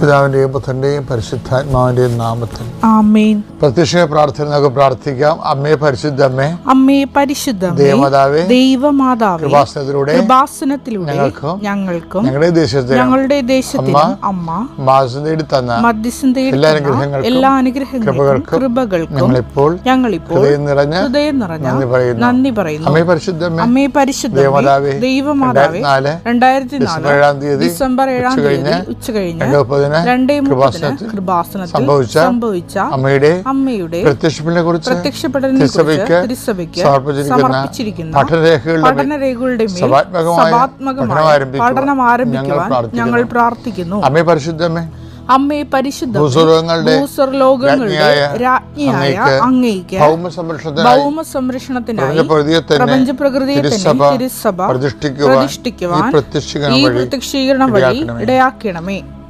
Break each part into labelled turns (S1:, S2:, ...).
S1: പിതാവിന്റെയും പുത്രന്റെയും പരിശുദ്ധാത്മാവിന്റെയും നാമത്തിൽ.
S2: ആമേൻ.
S1: പ്രത്യക്ഷ പ്രാർത്ഥന നമുക്ക് പ്രാർത്ഥിക്കാം. അമ്മേ പരിശുദ്ധ അമ്മേ
S2: പരിശുദ്ധ
S1: ദേവമാതാവേ
S2: ദൈവമാതാവേ
S1: കൃപാസനത്തിലൂടെ
S2: കൃപാസനത്തിലൂടെ
S1: ഞങ്ങൾക്കും
S2: ഞങ്ങൾക്കും
S1: ഞങ്ങളുടെ ദേശത്ത്
S2: ഞങ്ങളുടെ ദേശത്ത് അമ്മ
S1: മാസം നേടി തന്ന
S2: മധ്യസ്ഥം
S1: എല്ലാ അനുഗ്രഹങ്ങൾക്കും
S2: എല്ലാ അനുഗ്രഹങ്ങൾക്കും
S1: കൃപകൾക്കും ഞങ്ങളിപ്പോൾ
S2: ഞങ്ങളിപ്പോൾ
S1: ഹൃദയം നിറഞ്ഞ
S2: ഹൃദയം നിറഞ്ഞ
S1: നന്ദി പറയുന്നു.
S2: നന്ദി പറയുന്നു.
S1: അമ്മേ പരിശുദ്ധ അമ്മേ
S2: അമ്മേ പരിശുദ്ധ
S1: ദേവമാതാവേ
S2: ദൈവമാതാവേ രണ്ടായിരത്തി നാല് ഡിസംബർ ഏഴാം
S1: ഉച്ച
S2: തീയതി
S1: കഴിഞ്ഞ്
S2: ഉച്ച കഴിഞ്ഞ്
S1: മുപ്പതിന്
S2: രണ്ടേ മുപ്പതിന്
S1: കൃപാസനത്തിൽ
S2: കൃപാസനത്തിൽ
S1: സംഭവിച്ച
S2: സംഭവിച്ച
S1: അമ്മയുടെ കുറിച്ച്
S2: പ്രത്യക്ഷപ്പെടലിനെ
S1: തിരുസഭയ്ക്ക് സമർപ്പിച്ചിരിക്കുന്ന പഠനരേഖകളുടെ പഠനം ആരംഭിക്കുവാൻ ഞങ്ങൾ പ്രാർത്ഥിക്കുന്നു.
S2: അമ്മ പരിശുദ്ധ
S1: അമ്മേ പരിശുദ്ധമേ
S2: അമ്മേ പരിശുദ്ധ ഭൂസ്വർലോകങ്ങളുടെ
S1: രാജ്ഞിയായ
S2: രാജ്ഞിയായ
S1: അങ്ങയ്ക്ക്
S2: അങ്ങയ്ക്ക്
S1: ഭൗമ സംരക്ഷണത്തിനായി
S2: ഭൗമ സംരക്ഷണത്തിനായി
S1: പ്രപഞ്ചപ്രകൃതിയെ
S2: പ്രപഞ്ച പ്രകൃതിയെ തന്നെ
S1: തിരുസഭ
S2: തിരുസഭ
S1: പ്രതിഷ്ഠിക്കുവാൻ ഈ പ്രത്യക്ഷീകരണം വഴി ഇടയാക്കണമേ.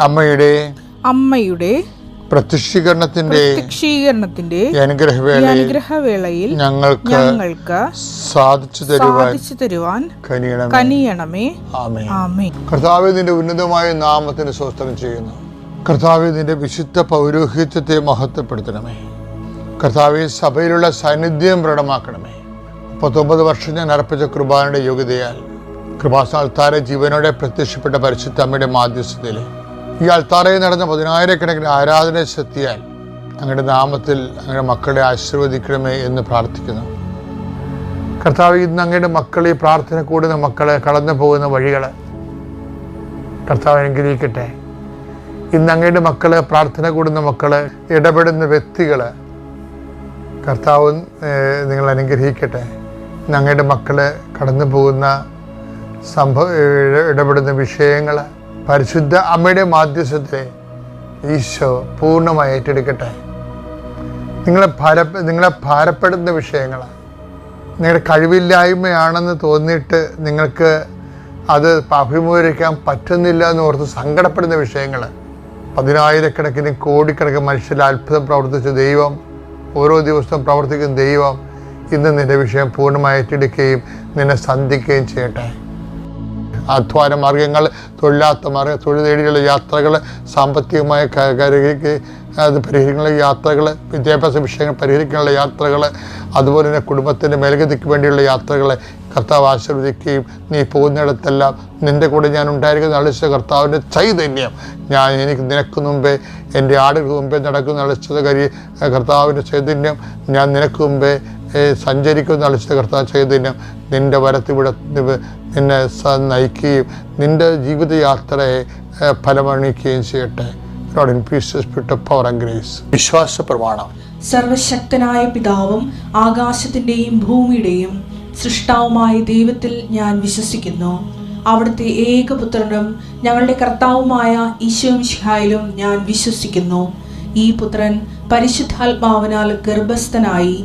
S1: അമ്മയുടെ
S2: അമ്മയുടെ
S1: പ്രത്യക്ഷീകരണത്തിന്റെ
S2: പ്രത്യക്ഷീകരണത്തിന്റെ
S1: അനുഗ്രഹവേളയിൽ ഞങ്ങൾക്ക്
S2: ഞങ്ങൾക്ക്
S1: സാധിച്ചു തരുവാൻ
S2: തരുവാൻ
S1: കനിയണമേ. ആമേ കർത്താവ് നിന്റെ ഉന്നതമായ നാമത്തിന് സ്വസ്ത്രം ചെയ്യുന്നു. കർത്താവ് നിന്റെ വിശുദ്ധ പൗരോഹിത്യത്തെ മഹത്വപ്പെടുത്തണമേ. കർത്താവ് സഭയിലുള്ള സാന്നിധ്യം പ്രകടമാക്കണമേ. മുപ്പത്തൊമ്പത് വർഷം ഞാൻ അർപ്പിച്ച കൃപാനയുടെ യോഗ്യതയാൽ കൃപാസ്ഥാനത്താരെ ജീവനോടെ പ്രത്യക്ഷപ്പെട്ട പരിശുദ്ധ അമ്മയുടെ മാധ്യസ്ഥതയിൽ ഈ അൾത്താറയിൽ നടന്ന പതിനായിരക്കണക്കിന് ആരാധന ശക്തിയാൽ അങ്ങയുടെ നാമത്തിൽ അങ്ങയുടെ മക്കളെ ആശീർവദിക്കണമേ എന്ന് പ്രാർത്ഥിക്കുന്നു. കർത്താവ് ഇന്ന് അങ്ങയുടെ മക്കളെ പ്രാർത്ഥന കൂടുന്ന മക്കളെ കടന്നു പോകുന്ന വഴികൾ കർത്താവ് അനുഗ്രഹിക്കട്ടെ. ഇന്ന് അങ്ങയുടെ മക്കൾ പ്രാർത്ഥന കൂടുന്ന മക്കൾ ഇടപെടുന്ന വ്യക്തികൾ കർത്താവ് നിങ്ങൾ അനുഗ്രഹിക്കട്ടെ. ഇന്ന് അങ്ങയുടെ മക്കൾ കടന്നു പോകുന്ന സംഭവ ഇടപെടുന്ന വിഷയങ്ങൾ പരിശുദ്ധ അമ്മയുടെ മാധ്യസ്ഥത്തെ ഈശോ പൂർണമായി ഏറ്റെടുക്കട്ടെ. നിങ്ങളെ ഭാര നിങ്ങളെ ഭാരപ്പെടുന്ന വിഷയങ്ങൾ നിങ്ങളുടെ കഴിവില്ലായ്മയാണെന്ന് തോന്നിയിട്ട് നിങ്ങൾക്ക് അത് അഭിമുഖീകരിക്കാൻ പറ്റുന്നില്ല എന്ന് ഓർത്ത് സങ്കടപ്പെടുന്ന വിഷയങ്ങൾ പതിനായിരക്കണക്കിന് കോടിക്കണക്കിന് മനുഷ്യരിൽ അത്ഭുതം പ്രവർത്തിച്ച ദൈവം ഓരോ ദിവസവും പ്രവർത്തിക്കുന്ന ദൈവം ഇന്ന് നിന്റെ വിഷയം പൂർണമായി ഏറ്റെടുക്കുകയും നിന്നെ സന്ധിക്കുകയും ചെയ്യട്ടെ. അധ്വാന മാർഗങ്ങൾ തൊഴിലാത്ത മാർഗ തൊഴിൽ നേടിയുള്ള യാത്രകൾ സാമ്പത്തികമായ അത് പരിഹരിക്കാനുള്ള യാത്രകൾ വിദ്യാഭ്യാസ വിഷയങ്ങൾ പരിഹരിക്കാനുള്ള യാത്രകൾ അതുപോലെ തന്നെ കുടുംബത്തിന്റെ മേൽഗതിക്ക് വേണ്ടിയുള്ള യാത്രകൾ കർത്താവ് ആശീർവദിക്കുകയും നീ പോകുന്നിടത്തെല്ലാം നിന്റെ കൂടെ ഞാൻ ഉണ്ടായിരിക്കുന്ന അളിച്ച കർത്താവിന്റെ ചൈതന്യം. ഞാൻ എനിക്ക് നിനക്ക് മുമ്പേ എന്റെ ആടുകൾക്ക് മുമ്പേ നടക്കുന്ന അളിച്ചത് കരി കർത്താവിന്റെ ചൈതന്യം. ഞാൻ നിനക്ക് മുമ്പേ സഞ്ചരിക്കുന്ന അളിച്ച കർത്താവ് ചൈതന്യം നിന്റെ വരത്തിവിടെ നിന്നെ സ- നയിക്കുകയും നിന്റെ ജീവിതയാത്രയെ ഫലമണിക്കുകയും ചെയ്യട്ടെ. The spirit power and grace. വിശ്വാസ പ്രമാണം.
S3: സർവശക്തനായ പിതാവും ആകാശത്തിന്റെയും ഭൂമിയുടെയും സൃഷ്ടാവുമായ ദൈവത്തിൽ ഞാൻ വിശ്വസിക്കുന്നു. അവിടുത്തെ ഏകപുത്രനും ഞങ്ങളുടെ കർത്താവുമായ ഈശോമിഷിഹായിലും ഞാൻ വിശ്വസിക്കുന്നു. ഈ പുത്രൻ പരിശുദ്ധാത്മാവിനാൽ ഗർഭസ്ഥനായി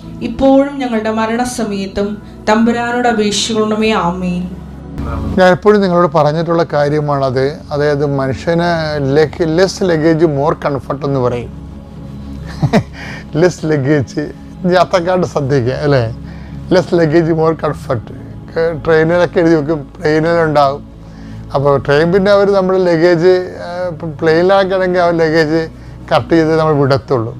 S3: ഇപ്പോഴും ഞങ്ങളുടെ മരണസമയത്തും തമ്പുരാനോട് അപേക്ഷിക്കണമേ ആമേൻ.
S1: ഞാൻ എപ്പോഴും നിങ്ങളോട് പറഞ്ഞിട്ടുള്ള കാര്യമാണത്. അതായത് മനുഷ്യന് ലെസ് ലഗേജ് മോർ കംഫർട്ട് എന്ന് പറയും. ലെസ് ലഗേജ് യാത്രക്കാരുടെ ശ്രദ്ധിക്കുക അല്ലേ? ലെസ് ലഗേജ് മോർ കംഫർട്ട് ട്രെയിനിലൊക്കെ എഴുതി വെക്കും ട്രെയിനിലുണ്ടാവും അപ്പോൾ ട്രെയിൻ പിന്നെ അവർ നമ്മുടെ ലഗേജ് പ്ലെയിനിലാക്കണമെങ്കിൽ ആ ലഗേജ് കട്ട് ചെയ്ത് നമ്മൾ വിടത്തുള്ളൂ.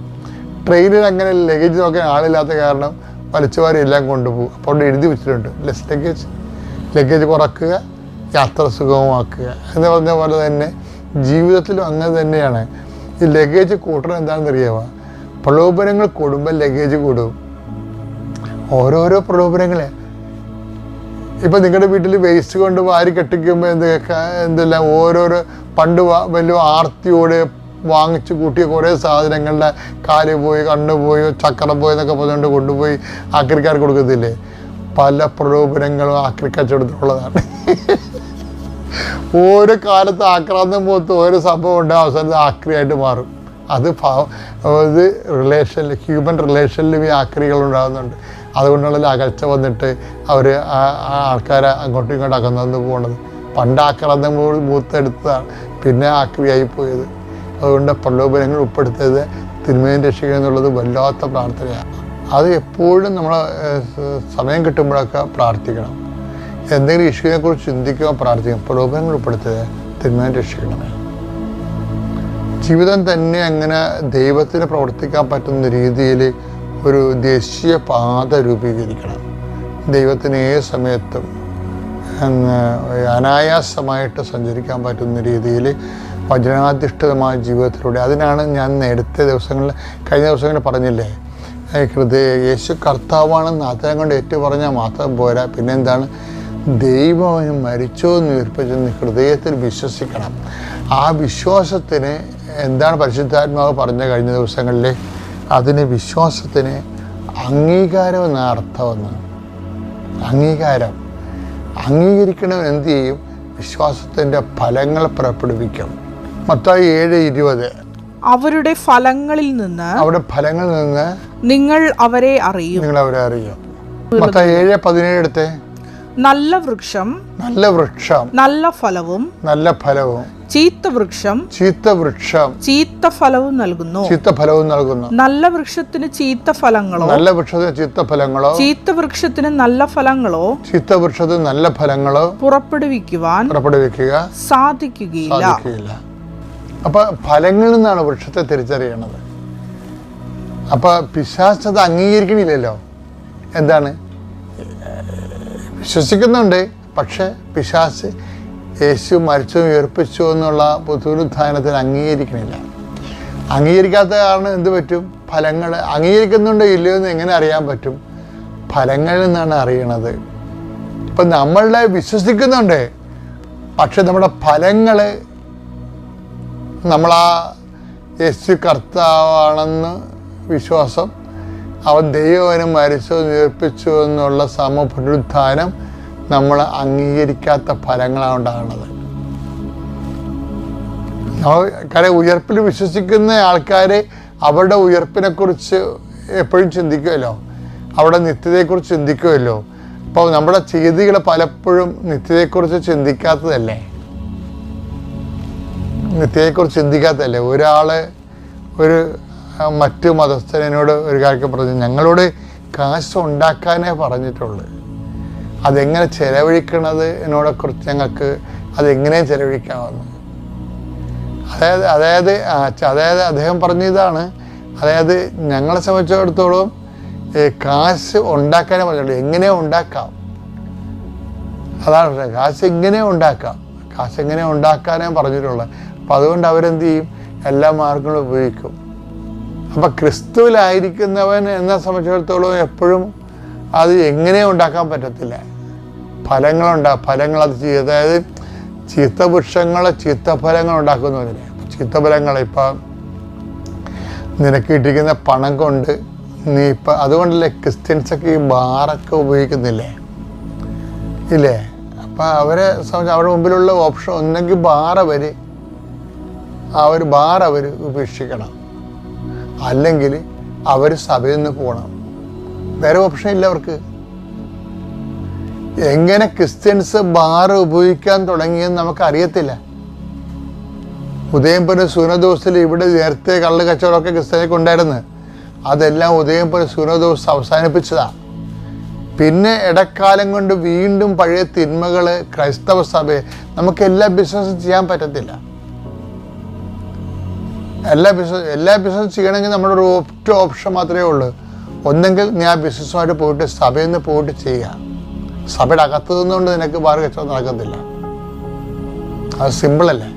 S1: ട്രെയിനിൽ അങ്ങനെ ലഗേജ് നോക്കാൻ ആളില്ലാത്ത കാരണം വലിച്ചുവാരി എല്ലാം കൊണ്ടുപോകും. അപ്പോൾ അവിടെ എഴുതി വെച്ചിട്ടുണ്ട്. ലെസ് ലഗേജ് ലഗേജ് കുറക്കുക യാത്ര സുഗമമാക്കുക. എന്ന് പറഞ്ഞ പോലെ തന്നെ ജീവിതത്തിലും അങ്ങനെ തന്നെയാണ്. ഈ ലഗേജ് കൂട്ടണം എന്താണെന്ന് അറിയാമോ പ്രലോഭനങ്ങൾ കൂടുമ്പോൾ ലഗേജ് കൂടും. ഓരോരോ പ്രലോഭനങ്ങളെ. ഇപ്പം നിങ്ങളുടെ വീട്ടിൽ വേസ്റ്റ് കൊണ്ട് വാരി കെട്ടിക്കുമ്പോൾ എന്ത് എന്തെല്ലാം ഓരോരോ പണ്ട് വലിയ ആർത്തിയോടെ വാങ്ങിച്ചു കൂട്ടിയ കുറേ സാധനങ്ങളുടെ കാൽ പോയി കണ്ണ് പോയി ചക്കര പോയി എന്നൊക്കെ പറഞ്ഞുകൊണ്ട് കൊണ്ടുപോയി ആക്രിക്കാർ കൊടുക്കത്തില്ലേ? പല പ്രലോഭനങ്ങളും ആക്രിക്കച്ചെടുത്തിട്ടുള്ളതാണ് ഓരോ കാലത്ത് ആക്രാന്തം പോലത്തെ ഓരോ സംഭവം ഉണ്ട് അവസാനത്ത് ആക്രിയായിട്ട് മാറും. അത് ഇത് റിലേഷനിൽ ഹ്യൂമൻ റിലേഷനിലും ഈ ആക്രികൾ ഉണ്ടാകുന്നുണ്ട്. അതുകൊണ്ടുള്ള അകൽച്ച വന്നിട്ട് അവർ ആൾക്കാരെ അങ്ങോട്ടും ഇങ്ങോട്ടും അകന്നു പോകുന്നത് പണ്ട് ആക്രാന്തം മൂത്തെടുത്തതാണ് പിന്നെ ആക്രിയായി പോയത്. അതുകൊണ്ട് പ്രലോഭനങ്ങൾ ഉൾപ്പെടുത്തരുത് തിന്മയും രക്ഷിക്കുക എന്നുള്ളത് വല്ലാത്ത പ്രാർത്ഥനയാണ്. അത് എപ്പോഴും നമ്മൾ സമയം കിട്ടുമ്പോഴൊക്കെ പ്രാർത്ഥിക്കണം. എന്തെങ്കിലും ഇഷ്യൂവിനെ കുറിച്ച് ചിന്തിക്കുക പ്രാർത്ഥിക്കണം. പ്രലോഭനങ്ങൾ ഉൾപ്പെടുത്തരുത് തിന്മയും രക്ഷിക്കണമേ ജീവിതം തന്നെ അങ്ങനെ ദൈവത്തിന് പ്രവർത്തിക്കാൻ പറ്റുന്ന രീതിയിൽ ഒരു ദേശീയ പാത രൂപീകരിക്കണം. ദൈവത്തിന് ഏത് സമയത്തും അനായാസമായിട്ട് സഞ്ചരിക്കാൻ പറ്റുന്ന രീതിയിൽ വചനാധിഷ്ഠിതമായ ജീവിതത്തിലൂടെ. അതിനാണ് ഞാൻ നേരത്തെ ദിവസങ്ങളിൽ കഴിഞ്ഞ ദിവസങ്ങളിൽ പറഞ്ഞില്ലേ? ഹൃദയ യേശു കർത്താവാണെന്ന് അദ്ദേഹം കൊണ്ട് ഏറ്റു പറഞ്ഞാൽ മാത്രം പോരാ. പിന്നെന്താണ്? ദൈവം അവന് മരിച്ചോ എന്ന് ഉയർപ്പിച്ചെന്ന് ഹൃദയത്തിൽ വിശ്വസിക്കണം. ആ വിശ്വാസത്തിന് എന്താണ് പരിശുദ്ധാത്മാവ് പറഞ്ഞ കഴിഞ്ഞ ദിവസങ്ങളിൽ? അതിന് വിശ്വാസത്തിന് അംഗീകാരം എന്ന അർത്ഥമെന്ന് അംഗീകാരം. അംഗീകരിക്കണം എന്ത് ചെയ്യും? വിശ്വാസത്തിന്റെ ഫലങ്ങൾ പുറപ്പെടുവിക്കും. മൊത്തം ഏഴ് ഇരുപത്.
S2: അവരുടെ ഫലങ്ങളിൽ നിന്ന്
S1: അവരുടെ ഫലങ്ങളിൽ നിന്ന്
S2: നിങ്ങൾ അവരെ അറിയും.
S1: നിങ്ങൾ അവരെ അറിയും. മത്തായി ഏഴ് പതിനേഴ് എടുത്തേ.
S2: നല്ല വൃക്ഷം
S1: നല്ല വൃക്ഷം
S2: നല്ല ഫലവും
S1: നല്ല ഫലവും
S2: ചീത്ത വൃക്ഷം
S1: ചീത്ത വൃക്ഷം
S2: ചീത്ത ഫലവും നൽകുന്നു.
S1: ചീത്ത ഫലവും നൽകുന്നു.
S2: നല്ല വൃക്ഷത്തിന് ചീത്ത ഫലങ്ങളോ
S1: നല്ല വൃക്ഷത്തിന് ചീത്ത ഫലങ്ങളോ
S2: ചീത്ത വൃക്ഷത്തിന് നല്ല ഫലങ്ങളോ
S1: ചീത്ത വൃക്ഷത്തിന് നല്ല ഫലങ്ങളോ
S2: പുറപ്പെടുവിക്കുവാൻ
S1: പുറപ്പെടുവിക്കുക
S2: സാധിക്കുകയില്ല.
S1: സാധിക്കുകയില്ല അപ്പൊ ഫലങ്ങളിൽ നിന്നാണ് വൃക്ഷത്തെ തിരിച്ചറിയണത്. അപ്പൊ പിശാചത് അംഗീകരിക്കണില്ലല്ലോ? എന്താണ്? വിശ്വസിക്കുന്നുണ്ട് പക്ഷെ പിശാസ് യേശു മരിച്ചു ഉയർപ്പിച്ചു എന്നുള്ള പുതുരുദ്ധാനത്തിന് അംഗീകരിക്കണില്ല. അംഗീകരിക്കാത്ത കാരണം എന്ത് പറ്റും? ഫലങ്ങൾ അംഗീകരിക്കുന്നുണ്ടോ ഇല്ലയോ എന്ന് എങ്ങനെ അറിയാൻ പറ്റും? ഫലങ്ങളിൽ നിന്നാണ് അറിയണത്. ഇപ്പം നമ്മളുടെ വിശ്വസിക്കുന്നുണ്ട് പക്ഷെ നമ്മുടെ ഫലങ്ങൾ നമ്മളാ യേശു കർത്താവാണെന്ന് വിശ്വാസം അവൻ ദൈവവനും മരിച്ചു ഉയർപ്പിച്ചു എന്നുള്ള സമപുനരുദ്ധാനം നമ്മൾ അംഗീകരിക്കാത്ത ഫലങ്ങളാണ് ഉണ്ടാകുന്നത്. നമ്മൾ കാര്യം ഉയർപ്പിൽ വിശ്വസിക്കുന്ന ആൾക്കാർ അവരുടെ ഉയർപ്പിനെക്കുറിച്ച് എപ്പോഴും ചിന്തിക്കുമല്ലോ. അവിടെ നിത്യതയെക്കുറിച്ച് ചിന്തിക്കുമല്ലോ. അപ്പോൾ നമ്മുടെ ചെയ്തികൾ പലപ്പോഴും നിത്യതയെക്കുറിച്ച് ചിന്തിക്കാത്തതല്ലേ? നിത്യതയെക്കുറിച്ച് ചിന്തിക്കാത്തതല്ലേ? ഒരാളെ ഒരു മറ്റ് മതസ്ഥനോട് ഒരു കാര്യം പറഞ്ഞു ഞങ്ങളോട് കാശ് ഉണ്ടാക്കാനേ പറഞ്ഞിട്ടുള്ളൂ. അതെങ്ങനെ ചെലവഴിക്കണത് എന്നോടെക്കുറിച്ച് ഞങ്ങൾക്ക് അതെങ്ങനെയും ചെലവഴിക്കാമെന്ന്. അതായത് അതായത് അതായത് അദ്ദേഹം പറഞ്ഞ ഇതാണ് അതായത് ഞങ്ങളെ സംബന്ധിച്ചിടത്തോളം കാശ് ഉണ്ടാക്കാനേ പറഞ്ഞുള്ളൂ എങ്ങനെ ഉണ്ടാക്കാം? അതാണ് കാശ് എങ്ങനെ ഉണ്ടാക്കാം? കാശ് എങ്ങനെ ഉണ്ടാക്കാനേ പറഞ്ഞിട്ടുള്ളത് അപ്പം അതുകൊണ്ട് അവരെന്ത് ചെയ്യും? എല്ലാ മാർഗങ്ങളും ഉപയോഗിക്കും. അപ്പം ക്രിസ്തുവിലായിരിക്കുന്നവൻ എന്നെ സംബന്ധിച്ചിടത്തോളം എപ്പോഴും അത് എങ്ങനെ ഉണ്ടാക്കാൻ പറ്റത്തില്ല. ഫലങ്ങളുണ്ടാ ഫലങ്ങൾ അത് ചെയ്യും. അതായത് ചീത്തപുരുഷങ്ങൾ ചീത്തഫലങ്ങൾ ചീത്ത ഫലങ്ങൾ ഉണ്ടാക്കുന്നതിന് ചീത്ത ഇപ്പം നിനക്ക് കിട്ടിക്കുന്ന പണം കൊണ്ട് നീ ഇപ്പം അതുകൊണ്ടല്ലേ ക്രിസ്ത്യൻസൊക്കെ ഈ ബാറൊക്കെ ഉപയോഗിക്കുന്നില്ലേ? ഇല്ലേ? അപ്പം അവരെ സംബന്ധിച്ച് അവരുടെ മുമ്പിലുള്ള ഓപ്ഷൻ ഒന്നെങ്കിൽ ബാറ അവർ ആ ഒരു ബാർ അവർ ഉപേക്ഷിക്കണം. അല്ലെങ്കിൽ അവർ സഭയിൽ നിന്ന് പോകണം. വേറെ ഓപ്ഷൻ ഇല്ല അവർക്ക്. എങ്ങനെ ക്രിസ്ത്യൻസ് ബാർ ഉപയോഗിക്കാൻ തുടങ്ങിയെന്ന് നമുക്ക് അറിയത്തില്ല ഉദയംപുരം സൂര്യദോസിൽ ഇവിടെ നേരത്തെ കള്ള് കച്ചവടമൊക്കെ ക്രിസ്ത്യാനിക്ക് ഉണ്ടായിരുന്നു. അതെല്ലാം ഉദയംപുരം സൂര്യദോസ് അവസാനിപ്പിച്ചതാണ് പിന്നെ ഇടക്കാലം കൊണ്ട് വീണ്ടും പഴയ തിന്മകൾ ക്രൈസ്തവ സഭയെ നമുക്ക് എല്ലാ ബിസിനസ്സും ചെയ്യാൻ പറ്റത്തില്ല. എല്ലാ ബിസിനസ് എല്ലാ ബിസിനസ് ചെയ്യണമെങ്കിൽ നമ്മുടെ ഒരു ഒറ്റ ഓപ്ഷൻ മാത്രമേ ഉള്ളൂ. ഒന്നെങ്കിൽ നീ ആ ബിസിനസ്സുമായിട്ട് പോയിട്ട് സഭയിൽ നിന്ന് പോയിട്ട് ചെയ്യുക. സഭയുടെ അകത്ത് നിന്നുകൊണ്ട് നിനക്ക് വേറെ കച്ചവടം നടക്കത്തില്ല. അത് സിമ്പിളല്ലേ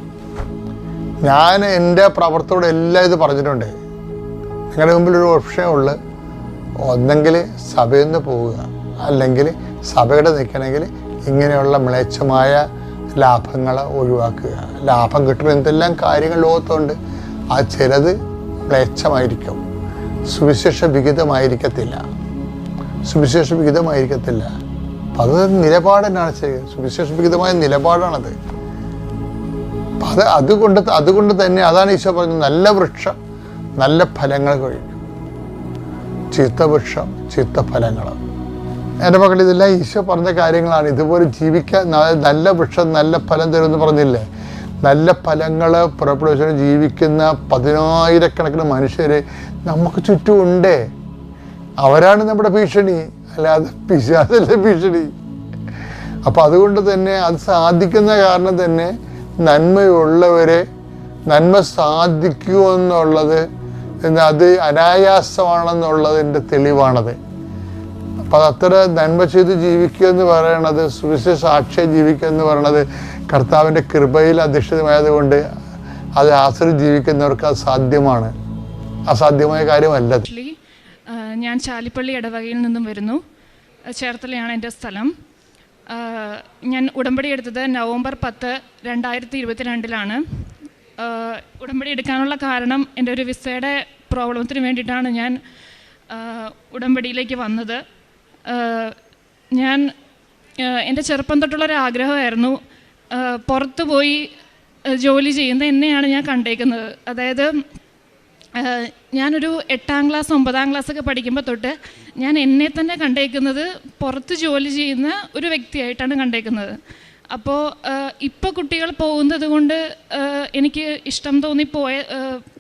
S1: ഞാൻ എന്റെ പ്രവർത്തനോട് എല്ലാം ഇത് പറഞ്ഞിട്ടുണ്ട്. നിങ്ങളുടെ മുമ്പിൽ ഒരു ഓപ്ഷനേ ഉള്ളു. ഒന്നെങ്കിൽ സഭയിൽ നിന്ന് പോവുക. അല്ലെങ്കിൽ സഭയുടെ നിൽക്കണമെങ്കിൽ ഇങ്ങനെയുള്ള മ്ലേച്ഛമായ ലാഭങ്ങൾ ഒഴിവാക്കുക. ലാഭം കിട്ടുന്ന എന്തെല്ലാം കാര്യങ്ങൾ ലോകത്തുണ്ട്. ആ ചിലത് മ്ലേച്ഛമായിരിക്കും. സുവിശേഷ വിഹിതമായിരിക്കത്തില്ല സുവിശേഷ വിഹിതമായിരിക്കത്തില്ല അത് നിലപാട് തന്നെയാണ് ചെയ്യുക. സുവിശേഷ വിഹിതമായ നിലപാടാണത്. അത് അതുകൊണ്ട് അതുകൊണ്ട് തന്നെ അതാണ് ഈശോ പറഞ്ഞത് നല്ല വൃക്ഷം നല്ല ഫലങ്ങൾ കഴിക്കും. ചീത്ത ഫലങ്ങൾ. എന്റെ മക്കൾ ഇതെല്ലാം ഈശോ പറഞ്ഞ കാര്യങ്ങളാണ്. ഇതുപോലെ ജീവിക്കാൻ നല്ല വൃക്ഷം നല്ല ഫലം തരുമെന്ന് പറഞ്ഞില്ലേ? നല്ല ഫലങ്ങൾ പുറപ്പെടുവിച്ചുകൊണ്ട് ജീവിക്കുന്ന പതിനായിരക്കണക്കിന് മനുഷ്യർ നമുക്ക് ചുറ്റും ഉണ്ട് അവരാണ് നമ്മുടെ ഭീഷണി. അല്ലാതെ പിശാചല്ല ഭീഷണി. അപ്പം അതുകൊണ്ട് തന്നെ അത് സാധിക്കുന്ന കാരണം തന്നെ നന്മയുള്ളവരെ നന്മ സാധിക്കുമെന്നുള്ളത് അത് അനായാസമാണെന്നുള്ളതിന്റെ തെളിവാണത്. അപ്പം നന്മ ചെയ്ത് ജീവിക്കുക എന്ന് പറയണത് സുവിശേഷ സാക്ഷ്യം ജീവിക്കുക എന്ന് പറയണത് കർത്താവിന്റെ കൃപയിൽ അധിഷ്ഠിതമായതുകൊണ്ട് അത് ആശ്രയിച്ച് ജീവിക്കുന്നവർക്ക് അത് സാധ്യമാണ്. അസാധ്യമായ കാര്യമല്ല
S4: ഞാൻ ചാലിപ്പള്ളി ഇടവകയിൽ നിന്നും വരുന്നു. ചേർത്തലയാണ് എന്റെ സ്ഥലം. ഞാൻ ഉടമ്പടി എടുത്തത് നവംബർ പത്ത് രണ്ടായിരത്തി ഇരുപത്തിരണ്ടിലാണ് ഉടമ്പടി എടുക്കാനുള്ള കാരണം എന്റെ ഒരു വിസയുടെ പ്രോബ്ലത്തിന് വേണ്ടിയിട്ടാണ് ഞാൻ ഉടമ്പടിയിലേക്ക് വന്നത്. ഞാൻ എന്റെ ചെറുപ്പം തൊട്ടുള്ളൊരു ആഗ്രഹമായിരുന്നു പുറത്ത് പോയി ജോലി ചെയ്യുന്ന എന്നെയാണ് ഞാൻ കണ്ടേക്കുന്നത്. അതായത് ഞാനൊരു എട്ടാം ക്ലാസ് ഒമ്പതാം ക്ലാസ് ഒക്കെ പഠിക്കുമ്പോൾ തൊട്ട് ഞാൻ എന്നെ തന്നെ കണ്ടേക്കുന്നത് പുറത്ത് ജോലി ചെയ്യുന്ന ഒരു വ്യക്തിയായിട്ടാണ് കണ്ടേക്കുന്നത്. അപ്പോൾ ഇപ്പോൾ കുട്ടികൾ പോകുന്നത് കൊണ്ട് എനിക്ക് ഇഷ്ടം തോന്നി പോയ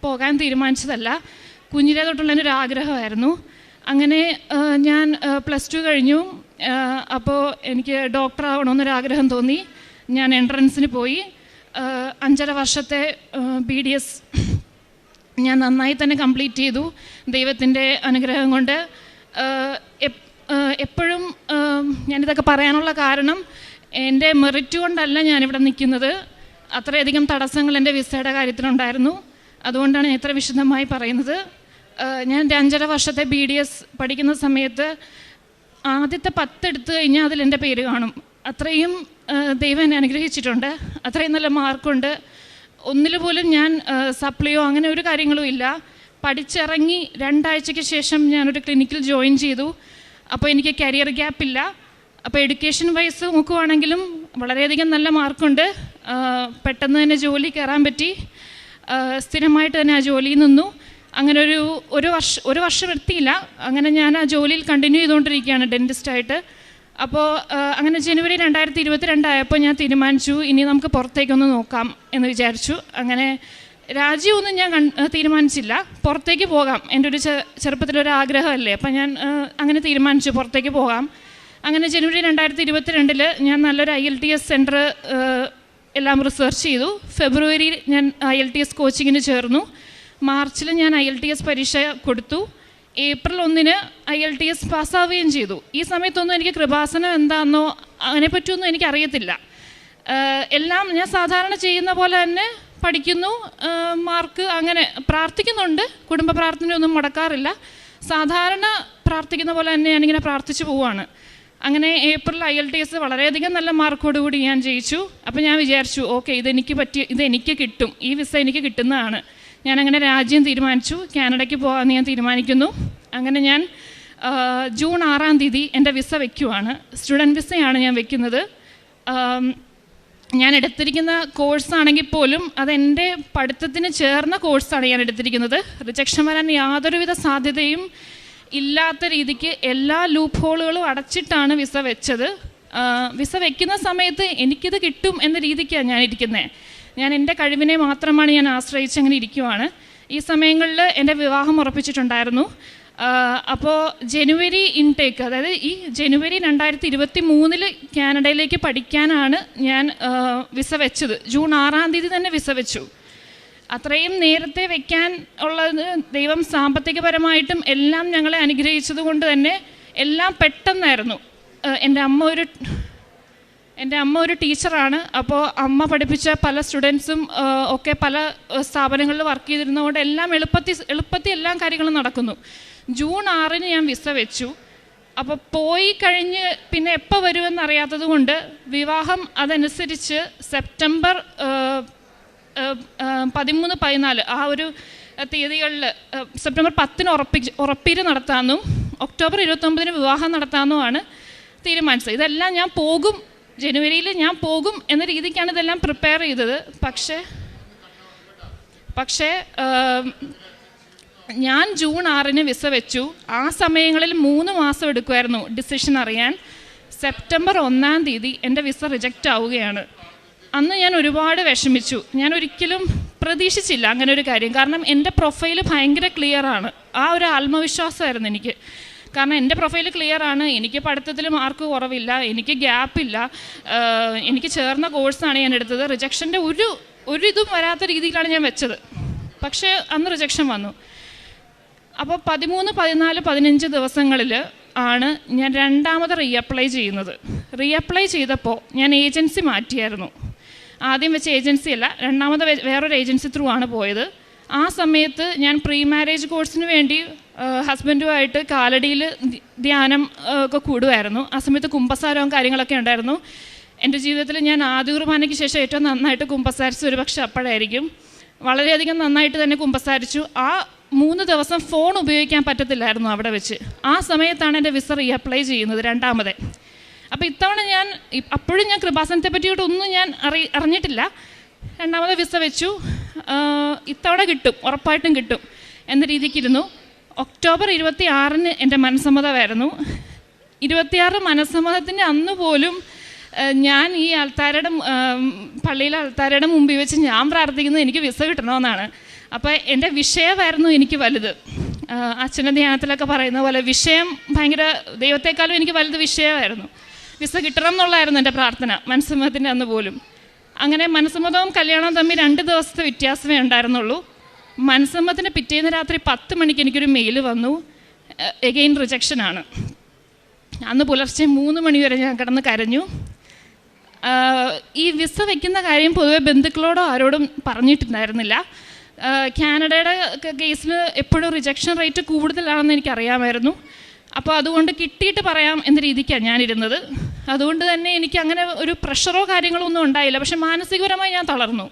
S4: പോകാൻ തീരുമാനിച്ചതല്ല. കുഞ്ഞിലെ തൊട്ടുള്ള എന്റെ ഒരു ആഗ്രഹമായിരുന്നു. അങ്ങനെ ഞാൻ പ്ലസ് ടു കഴിഞ്ഞു. അപ്പോൾ എനിക്ക് ഡോക്ടർ ആവണമെന്നൊരാഗ്രഹം തോന്നി. ഞാൻ എൻട്രൻസിന് പോയി. അഞ്ചര വർഷത്തെ ബി ഡി എസ് ഞാൻ നന്നായി തന്നെ കംപ്ലീറ്റ് ചെയ്തു ദൈവത്തിന്റെ അനുഗ്രഹം കൊണ്ട്. എപ്പോഴും ഞാനിതൊക്കെ പറയാനുള്ള കാരണം എന്റെ മെറിറ്റ് കൊണ്ടല്ല ഞാനിവിടെ നിൽക്കുന്നത്. അത്രയധികം തടസ്സങ്ങൾ എന്റെ വിസയുടെ കാര്യത്തിലുണ്ടായിരുന്നു. അതുകൊണ്ടാണ് ഞാൻ ഇത്ര വിശദമായി പറയുന്നത്. ഞാൻ എന്റെ അഞ്ചര വർഷത്തെ ബി ഡി എസ് പഠിക്കുന്ന സമയത്ത് ആദ്യത്തെ പത്തെടുത്ത് കഴിഞ്ഞാൽ അതിൽ എന്റെ പേര് കാണും. അത്രയും ദൈവം എന്നെ അനുഗ്രഹിച്ചിട്ടുണ്ട്. അത്രയും നല്ല മാർക്കുണ്ട്. ഒന്നിൽ പോലും ഞാൻ സപ്ലിയോ അങ്ങനെ ഒരു കാര്യങ്ങളും ഇല്ല. പഠിച്ചിറങ്ങി രണ്ടാഴ്ചയ്ക്ക് ശേഷം ഞാനൊരു ക്ലിനിക്കിൽ ജോയിൻ ചെയ്തു. അപ്പോൾ എനിക്ക് കരിയർ ഗ്യാപ്പ് ഇല്ല. അപ്പോൾ എഡ്യൂക്കേഷൻ വൈസ് നോക്കുവാണെങ്കിലും വളരെയധികം നല്ല മാർക്കുണ്ട്. പെട്ടെന്ന് തന്നെ ജോലി കയറാൻ പറ്റി. സ്ഥിരമായിട്ട് തന്നെ ആ ജോലിയിൽ നിന്നു. അങ്ങനെ ഒരു ഒരു വർഷം ഒരു വർഷം എത്തിയില്ല അങ്ങനെ ഞാൻ ആ ജോലിയിൽ കണ്ടിന്യൂ ചെയ്തുകൊണ്ടിരിക്കുകയാണ് ഡെന്റിസ്റ്റായിട്ട് അപ്പോൾ അങ്ങനെ ജനുവരി രണ്ടായിരത്തി ഇരുപത്തി രണ്ടായപ്പോൾ ഞാൻ തീരുമാനിച്ചു ഇനി നമുക്ക് പുറത്തേക്കൊന്ന് നോക്കാം എന്ന് വിചാരിച്ചു. അങ്ങനെ രാജ്യമൊന്നും ഞാൻ തീരുമാനിച്ചില്ല. പുറത്തേക്ക് പോകാം. എന്റെ ഒരു ചെറുപ്പത്തിലൊരു ആഗ്രഹമല്ലേ അപ്പം ഞാൻ അങ്ങനെ തീരുമാനിച്ചു പുറത്തേക്ക് പോകാം. അങ്ങനെ ജനുവരി രണ്ടായിരത്തി ഇരുപത്തി രണ്ടിൽ ഞാൻ നല്ലൊരു I L T S centre എല്ലാം റിസർച്ച് ചെയ്തു. ഫെബ്രുവരിയിൽ ഞാൻ ഐ എൽ ടി എസ് കോച്ചിങ്ങിന് ചേർന്നു. മാർച്ചിൽ ഞാൻ ഐ എൽ ടി എസ് പരീക്ഷ കൊടുത്തു. ഏപ്രിൽ ഒന്നിന് ഐ എൽ ടി എസ് പാസ്സാവുകയും ചെയ്തു. ഈ സമയത്തൊന്നും എനിക്ക് കൃപാസനം എന്താണെന്നോ അതിനെപ്പറ്റിയൊന്നും എനിക്കറിയത്തില്ല എല്ലാം ഞാൻ സാധാരണ ചെയ്യുന്ന പോലെ തന്നെ പഠിക്കുന്നു. മാർക്ക് അങ്ങനെ പ്രാർത്ഥിക്കുന്നുണ്ട്. കുടുംബ പ്രാർത്ഥനയൊന്നും മുടക്കാറില്ല. സാധാരണ പ്രാർത്ഥിക്കുന്ന പോലെ തന്നെ ഞാനിങ്ങനെ പ്രാർത്ഥിച്ചു പോവാണ്. അങ്ങനെ April I L T S വളരെയധികം നല്ല മാർക്കോടുകൂടി ഞാൻ ജയിച്ചു. അപ്പോൾ ഞാൻ വിചാരിച്ചു ഓക്കെ ഇതെനിക്ക് പറ്റിയ ഇതെനിക്ക് കിട്ടും. ഈ വിസ എനിക്ക് കിട്ടുന്നതാണ്. ഞാൻ അങ്ങനെ രാജ്യം തീരുമാനിച്ചു. കാനഡയ്ക്ക് പോകാമെന്ന് ഞാൻ തീരുമാനിക്കുന്നു. അങ്ങനെ ഞാൻ ജൂൺ ആറാം തീയതി എന്റെ വിസ വയ്ക്കുവാണ് സ്റ്റുഡന്റ് വിസയാണ് ഞാൻ വെക്കുന്നത്. ഞാൻ എടുത്തിരിക്കുന്ന കോഴ്സാണെങ്കിൽ പോലും അതെന്റെ പഠിത്തത്തിന് ചേർന്ന കോഴ്സാണ് ഞാൻ എടുത്തിരിക്കുന്നത്. റിജക്ഷൻ വരാൻ യാതൊരുവിധ സാധ്യതയും ഇല്ലാത്ത രീതിക്ക് എല്ലാ ലൂപ്പ് ഹോളുകളും അടച്ചിട്ടാണ് വിസ വെച്ചത്. വിസ വെക്കുന്ന സമയത്ത് എനിക്കിത് കിട്ടും എന്ന രീതിക്കാണ് ഞാൻ ഇരിക്കുന്നത് ഞാൻ എന്റെ കഴിവിനെ മാത്രമാണ് ഞാൻ ആശ്രയിച്ച് അങ്ങനെ ഇരിക്കുവാണ്. ഈ സമയങ്ങളിൽ എന്റെ വിവാഹം ഉറപ്പിച്ചിട്ടുണ്ടായിരുന്നു. അപ്പോൾ ജനുവരി ഇൻടേക്ക് അതായത് ഈ ജനുവരി രണ്ടായിരത്തി ഇരുപത്തി മൂന്നിൽ കാനഡയിലേക്ക് പഠിക്കാനാണ് ഞാൻ വിസ വെച്ചത്. ജൂൺ ആറാം തീയതി തന്നെ വിസ വെച്ചു. അത്രയും നേരത്തെ വെക്കാൻ ഉള്ളത് ദൈവം സാമ്പത്തികപരമായിട്ടും എല്ലാം ഞങ്ങളെ അനുഗ്രഹിച്ചത് കൊണ്ട് തന്നെ എല്ലാം പെട്ടെന്നായിരുന്നു. എന്റെ അമ്മ ഒരു എന്റെ അമ്മ ഒരു ടീച്ചറാണ്. അപ്പോൾ അമ്മ പഠിപ്പിച്ച പല സ്റ്റുഡൻസും ഒക്കെ പല സ്ഥാപനങ്ങളിൽ വർക്ക് ചെയ്തിരുന്നതുകൊണ്ട് എല്ലാം എളുപ്പത്തിൽ എളുപ്പത്തിൽ എല്ലാ കാര്യങ്ങളും നടക്കുന്നു. ജൂൺ ആറിന് ഞാൻ വിസ വെച്ചു. അപ്പോൾ പോയി കഴിഞ്ഞ് പിന്നെ എപ്പോൾ വരുമെന്ന് അറിയാത്തത് കൊണ്ട് വിവാഹം അതനുസരിച്ച് സെപ്റ്റംബർ പതിമൂന്ന് പതിനാല് ആ ഒരു തീയതികളിൽ സെപ്റ്റംബർ പത്തിന് ഉറപ്പിച്ച് ഉറപ്പീര് നടത്താമെന്നും ഒക്ടോബർ ഇരുപത്തൊമ്പതിന് വിവാഹം നടത്താമെന്നുമാണ് തീരുമാനിച്ചത്. ഇതെല്ലാം ഞാൻ പോകും ജനുവരിയിൽ ഞാൻ പോകും എന്ന രീതിക്കാണ് ഇതെല്ലാം പ്രിപ്പയർ ചെയ്തത്. പക്ഷേ പക്ഷേ ഞാൻ ജൂൺ ആറിന് വിസ വെച്ചു. ആ സമയങ്ങളിൽ മൂന്ന് മാസം എടുക്കുമായിരുന്നു ഡിസിഷൻ അറിയാൻ. സെപ്റ്റംബർ ഒന്നാം തീയതി എന്റെ വിസ റിജക്റ്റ് ആവുകയാണ്. അന്ന് ഞാൻ ഒരുപാട് വിഷമിച്ചു. ഞാൻ ഒരിക്കലും പ്രതീക്ഷിച്ചില്ല അങ്ങനെ ഒരു കാര്യം. കാരണം എന്റെ പ്രൊഫൈൽ ഭയങ്കര ക്ലിയർ ആണ്. ആ ഒരു ആത്മവിശ്വാസമായിരുന്നു എനിക്ക്. കാരണം എന്റെ പ്രൊഫൈൽ ക്ലിയർ ആണ്. എനിക്ക് പഠിത്തത്തിൽ മാർക്ക് കുറവില്ല. എനിക്ക് ഗ്യാപ്പില്ല എനിക്ക് ചേർന്ന കോഴ്സാണ് ഞാൻ എടുത്തത്. റിജക്ഷന്റെ ഒരു ഒരു ഇതും വരാത്ത രീതിയിലാണ് ഞാൻ വെച്ചത്. പക്ഷേ അന്ന് റിജക്ഷൻ വന്നു. അപ്പോൾ പതിമൂന്ന് പതിനാല് പതിനഞ്ച് ദിവസങ്ങളിൽ ആണ് ഞാൻ രണ്ടാമത് റീഅപ്ലൈ ചെയ്യുന്നത്. റീഅപ്ലൈ ചെയ്തപ്പോൾ ഞാൻ ഏജൻസി മാറ്റിയായിരുന്നു. ആദ്യം വെച്ച ഏജൻസി അല്ല രണ്ടാമത് വേറൊരു ഏജൻസി ത്രൂ ആണ് പോയത്. ആ സമയത്ത് ഞാൻ പ്രീ മാരേജ് കോഴ്സിന് വേണ്ടി ഹസ്ബൻഡുമായിട്ട് കാലടിയിൽ ധ്യാനം ഒക്കെ കൂടുമായിരുന്നു. ആ സമയത്ത് കുമ്പസാരവും കാര്യങ്ങളൊക്കെ ഉണ്ടായിരുന്നു. എന്റെ ജീവിതത്തിൽ ഞാൻ ആദ്യ കുർബാനയ്ക്ക് ശേഷം ഏറ്റവും നന്നായിട്ട് കുമ്പസാരിച്ച ഒരു പക്ഷെ അപ്പോഴായിരിക്കും. വളരെയധികം നന്നായിട്ട് തന്നെ കുമ്പസാരിച്ചു. ആ മൂന്ന് ദിവസം ഫോൺ ഉപയോഗിക്കാൻ പറ്റത്തില്ലായിരുന്നു അവിടെ വെച്ച്. ആ സമയത്താണ് എന്റെ വിസ റീഅപ്ലൈ ചെയ്യുന്നത് രണ്ടാമത്. അപ്പോൾ ഇത്തവണ ഞാൻ അപ്പോഴും ഞാൻ കൃപാസനത്തെ പറ്റിയിട്ടൊന്നും ഞാൻ അറി അറിഞ്ഞിട്ടില്ല. രണ്ടാമത് വിസ വെച്ചു. ഇത്തവണ കിട്ടും ഉറപ്പായിട്ടും കിട്ടും എന്ന രീതിക്കിരുന്നു. ഒക്ടോബർ ഇരുപത്തി ആറിന് എന്റെ മനസ്സമ്മതമായിരുന്നു. ഇരുപത്തിയാറ് മനസ്സമ്മതത്തിന്റെ അന്ന് പോലും ഞാൻ ഈ ആൾക്കാരുടെ പള്ളിയിലെ ആൾക്കാരുടെ മുമ്പിൽ വെച്ച് ഞാൻ പ്രാർത്ഥിക്കുന്നത് എനിക്ക് വിസ കിട്ടണമെന്നാണ്. അപ്പോൾ എന്റെ വിഷയമായിരുന്നു എനിക്ക് വലുത്. അച്ഛന്റെ ധ്യാനത്തിലൊക്കെ പറയുന്ന പോലെ വിഷയം ഭയങ്കര ദൈവത്തെക്കാളും എനിക്ക് വലുത് വിഷയമായിരുന്നു. വിസ കിട്ടണം എന്നുള്ളതായിരുന്നു എന്റെ പ്രാർത്ഥന മനസ്സമ്മതത്തിന്റെ അന്ന് പോലും. അങ്ങനെ മനസ്സമ്മതവും കല്യാണവും തമ്മിൽ രണ്ട് ദിവസത്തെ വ്യത്യാസമേ ഉണ്ടായിരുന്നുള്ളൂ. മനസ്സമ്മതത്തിന്റെ പിറ്റേന്ന് രാത്രി പത്ത് മണിക്ക് എനിക്കൊരു മെയിൽ വന്നു. എഗെയിൻ റിജക്ഷനാണ് അന്ന് പുലർച്ചെ മൂന്ന് മണി വരെ ഞാൻ കിടന്ന് കരഞ്ഞു. ഈ വിസ വയ്ക്കുന്ന കാര്യം പൊതുവെ ബന്ധുക്കളോടോ ആരോടും പറഞ്ഞിട്ടുണ്ടായിരുന്നില്ല. കാനഡയുടെ കേസിൽ എപ്പോഴും റിജക്ഷൻ റേറ്റ് കൂടുതലാണെന്ന് എനിക്കറിയാമായിരുന്നു. അപ്പോൾ അതുകൊണ്ട് കിട്ടിയിട്ട് പറയാം എന്ന രീതിക്കാണ് ഞാനിരുന്നത്. അതുകൊണ്ട് തന്നെ എനിക്ക് അങ്ങനെ ഒരു പ്രഷറോ കാര്യങ്ങളോ ഒന്നും ഉണ്ടായില്ല. പക്ഷെ മാനസികപരമായി ഞാൻ തളർന്നു.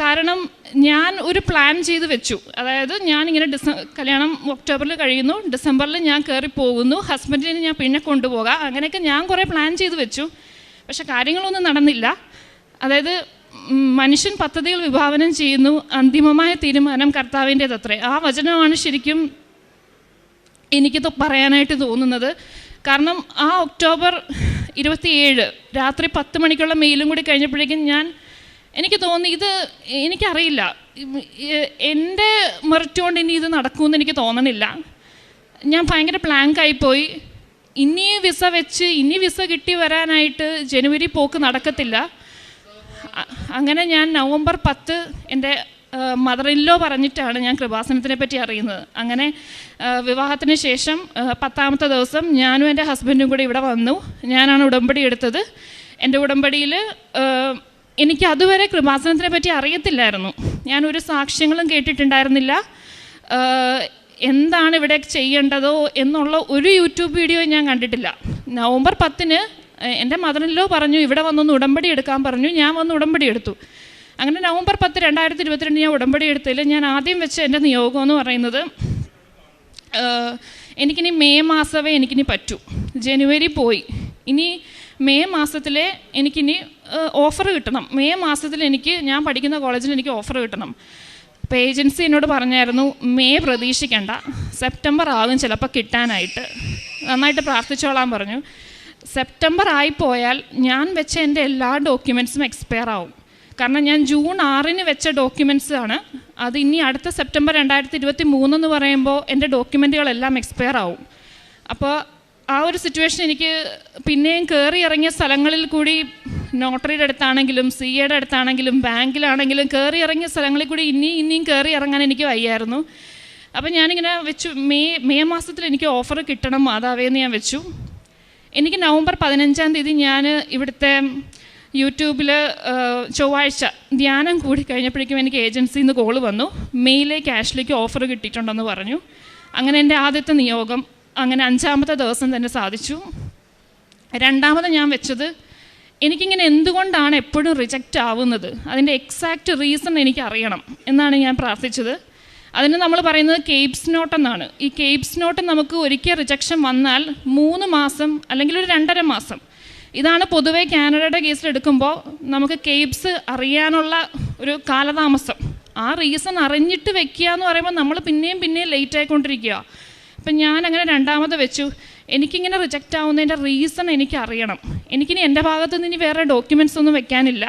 S4: കാരണം ഞാൻ ഒരു പ്ലാൻ ചെയ്ത് വെച്ചു. അതായത് ഞാൻ ഇങ്ങനെ ഡിസ കല്യാണം ഒക്ടോബറിൽ കഴിയുന്നു. ഡിസംബറിൽ ഞാൻ കയറി പോകുന്നു. ഹസ്ബൻഡിനെ ഞാൻ പിന്നെ കൊണ്ടുപോകാം. അങ്ങനെയൊക്കെ ഞാൻ കുറേ പ്ലാൻ ചെയ്ത് വെച്ചു. പക്ഷെ കാര്യങ്ങളൊന്നും നടന്നില്ല. അതായത് മനുഷ്യൻ പദ്ധതികൾ വിഭാവനം ചെയ്യുന്നു. അന്തിമമായ തീരുമാനം കർത്താവിന്റേതത്രേ. ആ വചനമാണ് ശരിക്കും എനിക്ക് തൊ- പറയാനായിട്ട് തോന്നുന്നത്. കാരണം ആ ഒക്ടോബർ ഇരുപത്തിയേഴ് രാത്രി പത്ത് മണിക്കുള്ള മെയിലും കൂടി കഴിഞ്ഞപ്പോഴേക്കും ഞാൻ എനിക്ക് തോന്നി ഇത് എനിക്കറിയില്ല. എന്റെ മെറിറ്റ് കൊണ്ട് ഇനി ഇത് നടക്കുമെന്ന് എനിക്ക് തോന്നണില്ല. ഞാൻ ഭയങ്കര ആയിപ്പോയി. ഇനി വിസ വെച്ച് ഇനി വിസ കിട്ടി വരാനായിട്ട് ജനുവരി പോക്ക് നടക്കത്തില്ല. അങ്ങനെ ഞാൻ നവംബർ പത്ത് എന്റെ മദർ ഇൻലോ പറഞ്ഞിട്ടാണ് ഞാൻ കൃപാസനത്തിനെ പറ്റി അറിയുന്നത്. അങ്ങനെ വിവാഹത്തിന് ശേഷം പത്താമത്തെ ദിവസം ഞാനും എന്റെ ഹസ്ബൻഡും കൂടി ഇവിടെ വന്നു. ഞാനാണ് ഉടമ്പടി എടുത്തത്. എന്റെ ഉടമ്പടിയിൽ എനിക്ക് അതുവരെ കൃപാസനത്തിനെ പറ്റി അറിയത്തില്ലായിരുന്നു. ഞാനൊരു സാക്ഷ്യങ്ങളും കേട്ടിട്ടുണ്ടായിരുന്നില്ല. എന്താണ് ഇവിടെ ചെയ്യേണ്ടതോ എന്നുള്ള ഒരു യൂട്യൂബ് വീഡിയോ ഞാൻ കണ്ടിട്ടില്ല. നവംബർ പത്തിന് എന്റെ മദറിലോ പറഞ്ഞു ഇവിടെ വന്നൊന്ന് ഉടമ്പടി എടുക്കാൻ പറഞ്ഞു. ഞാൻ വന്ന് ഉടമ്പടി എടുത്തു. അങ്ങനെ നവംബർ പത്ത് രണ്ടായിരത്തി ഇരുപത്തിരണ്ട് ഞാൻ ഉടമ്പടി എടുത്തതിൽ ഞാൻ ആദ്യം വെച്ച എന്റെ നിയോഗം എന്ന് പറയുന്നത് എനിക്കിനി മെയ് മാസമേ എനിക്കിനി പറ്റൂ. ജനുവരി പോയി. ഇനി മെയ് മാസത്തിലെ എനിക്കിനി ഓഫർ കിട്ടണം. മെയ് മാസത്തിൽ എനിക്ക് ഞാൻ പഠിക്കുന്ന കോളേജിൽ എനിക്ക് ഓഫർ കിട്ടണം. അപ്പോൾ ഏജൻസി എന്നോട് പറഞ്ഞായിരുന്നു മെയ് പ്രതീക്ഷിക്കേണ്ട. സെപ്റ്റംബർ ആകും ചിലപ്പോൾ കിട്ടാനായിട്ട്. നന്നായിട്ട് പ്രാർത്ഥിച്ചോളാൻ പറഞ്ഞു. സെപ്റ്റംബർ ആയിപ്പോയാൽ ഞാൻ വെച്ച എന്റെ എല്ലാ ഡോക്യുമെന്റ്സും എക്സ്പയർ ആവും. കാരണം ഞാൻ ജൂൺ ആറിന് വെച്ച ഡോക്യുമെന്റ്സ് ആണ്. അത് ഇനി അടുത്ത സെപ്റ്റംബർ രണ്ടായിരത്തി ഇരുപത്തി മൂന്നെന്ന് പറയുമ്പോൾ എന്റെ ഡോക്യുമെന്റുകളെല്ലാം എക്സ്പയർ ആവും. അപ്പോൾ ആ ഒരു സിറ്റുവേഷൻ എനിക്ക് പിന്നെയും കയറി ഇറങ്ങിയ സ്ഥലങ്ങളിൽ കൂടി നോട്ടറിയുടെ അടുത്താണെങ്കിലും സി എയുടെ അടുത്താണെങ്കിലും ബാങ്കിലാണെങ്കിലും കയറി ഇറങ്ങിയ സ്ഥലങ്ങളിൽ കൂടി ഇനി ഇനിയും കയറി ഇറങ്ങാൻ എനിക്ക് വയ്യായിരുന്നു. അപ്പം ഞാനിങ്ങനെ വെച്ചു. മെയ് മെയ് മാസത്തിൽ എനിക്ക് ഓഫർ കിട്ടണം മാതാവേന്ന് ഞാൻ വെച്ചു. എനിക്ക് നവംബർ പതിനഞ്ചാം തീയതി ഞാൻ ഇവിടുത്തെ യൂട്യൂബിൽ ചൊവ്വാഴ്ച ധ്യാനം കൂടി കഴിഞ്ഞപ്പോഴേക്കും എനിക്ക് ഏജൻസിയിൽ നിന്ന് കോൾ വന്നു. മെയിലെ ക്യാഷിലേക്ക് ഓഫർ കിട്ടിയിട്ടുണ്ടെന്ന് പറഞ്ഞു. അങ്ങനെ എന്റെ ആദ്യത്തെ നിയോഗം അങ്ങനെ അഞ്ചാമത്തെ ദിവസം തന്നെ സാധിച്ചു. രണ്ടാമത് ഞാൻ വെച്ചത് എനിക്കിങ്ങനെ എന്തുകൊണ്ടാണ് എപ്പോഴും റിജക്റ്റ് ആവുന്നത്? അതിന്റെ എക്സാക്റ്റ് റീസൺ എനിക്ക് അറിയണം എന്നാണ് ഞാൻ പ്രാർത്ഥിച്ചത്. അതിന് നമ്മൾ പറയുന്നത് കേപ്സ് നോട്ട് എന്നാണ്. ഈ കേപ്സ് നോട്ട് നമുക്ക് ഒരിക്കൽ റിജക്ഷൻ വന്നാൽ മൂന്ന് മാസം അല്ലെങ്കിൽ ഒരു രണ്ടര മാസം ഇതാണ് പൊതുവെ കാനഡയുടെ കേസിൽ എടുക്കുമ്പോൾ നമുക്ക് കേപ്സ് അറിയാനുള്ള ഒരു കാലതാമസം. ആ റീസൺ അറിഞ്ഞിട്ട് വെക്കുക എന്ന് പറയുമ്പോൾ നമ്മൾ പിന്നെയും പിന്നെയും ലേറ്റ് ആയിക്കൊണ്ടിരിക്കുക. അപ്പം ഞാൻ അങ്ങനെ രണ്ടാമത് വെച്ചു. എനിക്കിങ്ങനെ റിജക്റ്റ് ആവുന്നതിന്റെ റീസൺ എനിക്ക് അറിയണം. എനിക്കിനി എന്റെ ഭാഗത്ത് നിന്ന് ഇനി വേറെ ഡോക്യുമെന്റ്സ് ഒന്നും വെക്കാനില്ല.